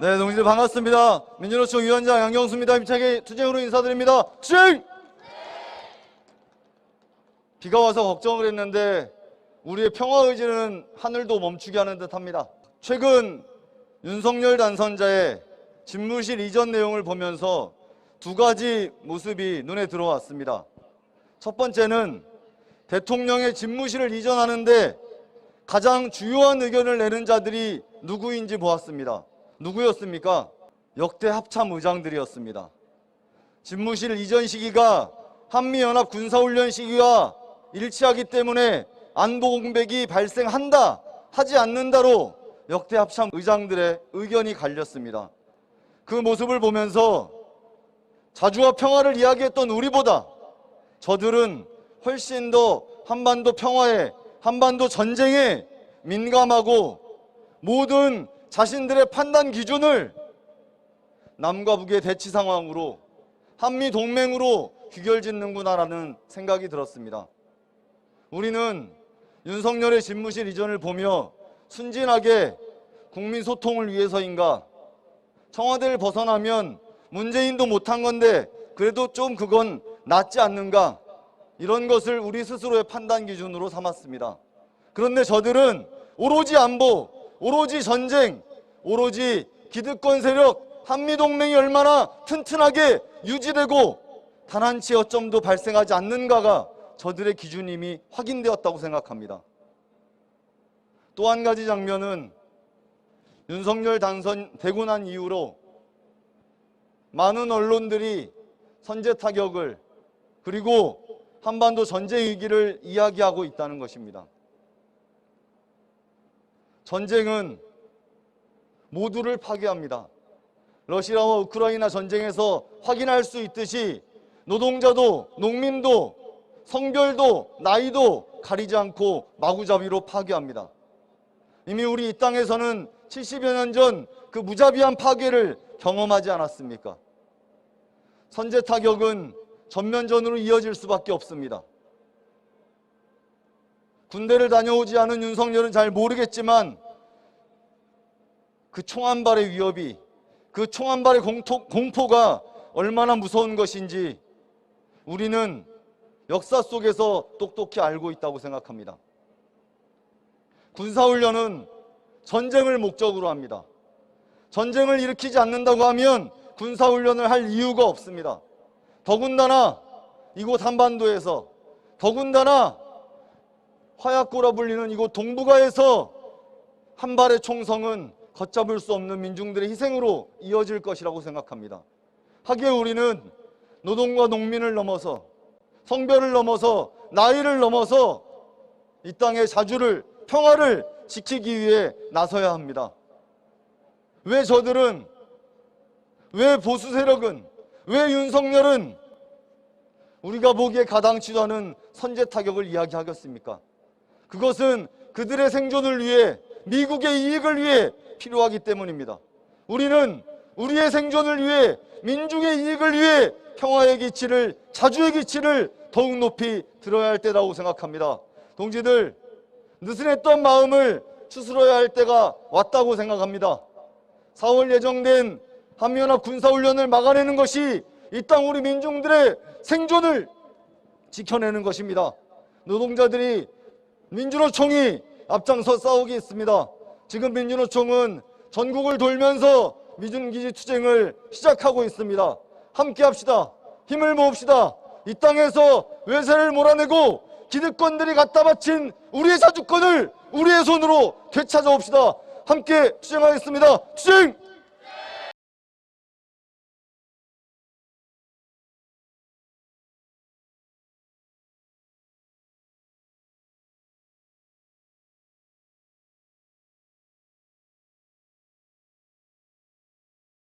네, 동지들 반갑습니다. 민주노총 위원장 양경수입니다. 힘차게 투쟁으로 인사드립니다. 투쟁! 비가 와서 걱정을 했는데 우리의 평화 의지는 하늘도 멈추게 하는 듯합니다. 최근 윤석열 당선자의 집무실 이전 내용을 보면서 두 가지 모습이 눈에 들어왔습니다. 첫 번째는 대통령의 집무실을 이전하는데 가장 주요한 의견을 내는 자들이 누구인지 보았습니다. 누구였습니까? 역대 합참 의장들이었습니다. 집무실 이전 시기가 한미연합 군사훈련 시기와 일치하기 때문에 안보 공백이 발생한다, 하지 않는다로 역대 합참 의장들의 의견이 갈렸습니다. 그 모습을 보면서 자주와 평화를 이야기했던 우리보다 저들은 훨씬 더 한반도 평화에 한반도 전쟁에 민감하고 모든 자신들의 판단 기준을 남과 북의 대치 상황으로 한미 동맹으로 귀결짓는구나라는 생각이 들었습니다. 우리는 윤석열의 집무실 이전을 보며 순진하게 국민 소통을 위해서인가 청와대를 벗어나면 문재인도 못한 건데 그래도 좀 그건 낫지 않는가 이런 것을 우리 스스로의 판단 기준으로 삼았습니다. 그런데 저들은 오로지 안보, 오로지 전쟁, 오로지 기득권 세력, 한미동맹이 얼마나 튼튼하게 유지되고 단 한 치의 어점도 발생하지 않는가가 저들의 기준임이 확인되었다고 생각합니다. 또 한 가지 장면은 윤석열 당선되고 난 이후로 많은 언론들이 선제 타격을 그리고 한반도 전쟁 위기를 이야기하고 있다는 것입니다. 전쟁은 모두를 파괴합니다. 러시아와 우크라이나 전쟁에서 확인할 수 있듯이 노동자도 농민도 성별도 나이도 가리지 않고 마구잡이로 파괴합니다. 이미 우리 이 땅에서는 70여 년 전 그 무자비한 파괴를 경험하지 않았습니까? 선제 타격은 전면전으로 이어질 수밖에 없습니다. 군대를 다녀오지 않은 윤석열은 잘 모르겠지만 그 총 한 발의 위협이 그 총 한 발의 공토, 공포가 얼마나 무서운 것인지 우리는 역사 속에서 똑똑히 알고 있다고 생각합니다. 군사훈련은 전쟁을 목적으로 합니다. 전쟁을 일으키지 않는다고 하면 군사훈련을 할 이유가 없습니다. 더군다나 이곳 한반도에서 더군다나 화약고라 불리는 이곳 동북아에서 한 발의 총성은 걷잡을 수 없는 민중들의 희생으로 이어질 것이라고 생각합니다. 하기에 우리는 노동과 농민을 넘어서 성별을 넘어서 나이를 넘어서 이 땅의 자주를 평화를 지키기 위해 나서야 합니다. 왜 저들은 왜 보수 세력은 왜 윤석열은 우리가 보기에 가당치도 않은 선제 타격을 이야기하겠습니까? 그것은 그들의 생존을 위해 미국의 이익을 위해 필요하기 때문입니다. 우리는 우리의 생존을 위해 민중의 이익을 위해 평화의 기치를 자주의 기치를 더욱 높이 들어야 할 때라고 생각합니다. 동지들 느슨했던 마음을 추스러야 할 때가 왔다고 생각합니다. 4월 예정된 한미연합 군사훈련을 막아내는 것이 이 땅 우리 민중들의 생존을 지켜내는 것입니다. 노동자들이 민주노총이 앞장서 싸우기 있습니다. 지금 민주노총은 전국을 돌면서 미중기지 투쟁을 시작하고 있습니다. 함께 합시다. 힘을 모읍시다. 이 땅에서 외세를 몰아내고 기득권들이 갖다 바친 우리의 자주권을 우리의 손으로 되찾아옵시다. 함께 투쟁하겠습니다. 투쟁!